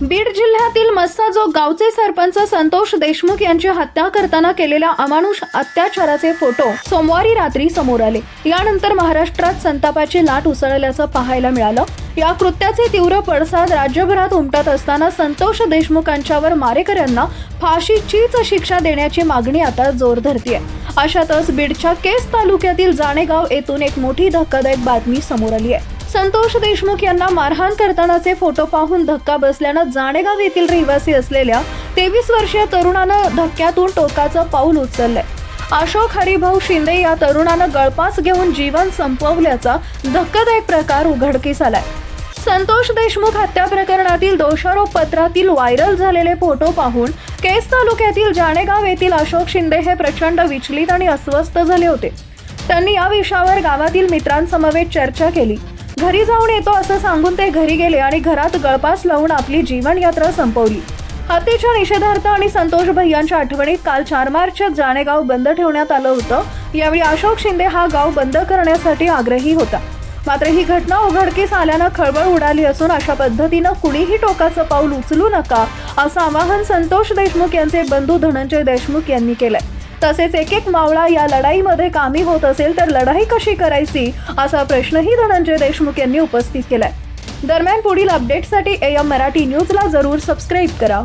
बीड जिल्ह्यातील मस्साजोग गावचे सरपंच संतोष देशमुख यांची हत्या करताना केलेल्या अमानुष अत्याचाराचे फोटो सोमवारी रात्री समोर आले. यानंतर महाराष्ट्रात संतापाची लाट उसळल्याचं पाहायला मिळालं. या कृत्याचे तीव्र पडसाद राज्यभरात उमटत असताना संतोष देशमुखांच्यावर मारेकऱ्यांना फाशीचीच शिक्षा देण्याची मागणी आता जोर धरतीये. अशातच बीडच्या केस तालुक्यातील जाणेगाव येथून एक मोठी धक्कादायक बातमी समोर आली आहे संतोष देशमुख यांना मारहाण करतानाचे फोटो पाहून धक्का बसल्यानं जाणेगाव येथील रहिवासी असलेल्या तेवीस वर्षीय तरुणानं धक्क्यातून टोकाचं पाऊल उचललंय. अशोक हरिभाऊ शिंदे या तरुणानं गळपास घेऊन जीवन संपवल्याचा धक्कादायक प्रकार उघडकीस आलाय. संतोष देशमुख हत्या प्रकरणातील दोषारोप पत्रातील व्हायरल झालेले फोटो पाहून केस तालुक्यातील जाणेगाव येथील अशोक शिंदे हे प्रचंड विचलित आणि अस्वस्थ झाले होते. त्यांनी या विषयावर गावातील मित्रांसमवेत चर्चा केली. घरी जाऊन येतो असं सांगून ते घरी गेले आणि घरात गळपास लावून आपली जीवनयात्रा संपवली. हत्येच्या निषेधार्थ आणि संतोष भैयांच्या आठवणीत काल चार मार्चच्या जाणेगाव बंद ठेवण्यात आलं होतं. यावेळी अशोक शिंदे हा गाव बंद करण्यासाठी आग्रही होता. मात्र ही घटना उघडकीस आल्यानं खळबळ उडाली असून अशा पद्धतीनं कुणीही टोकाचं पाऊल उचलू नका असं आवाहन संतोष देशमुख यांचे बंधू धनंजय देशमुख यांनी केलंय. तसेच एक एक मावळा या लढाईमध्ये कामी होत असेल तर लढाई कशी करायची असा प्रश्नही धनंजय देशमुख यांनी उपस्थित केलाय. दरम्यान पुढील अपडेटसाठी एम मराठी न्यूजला जरूर सबस्क्राईब करा.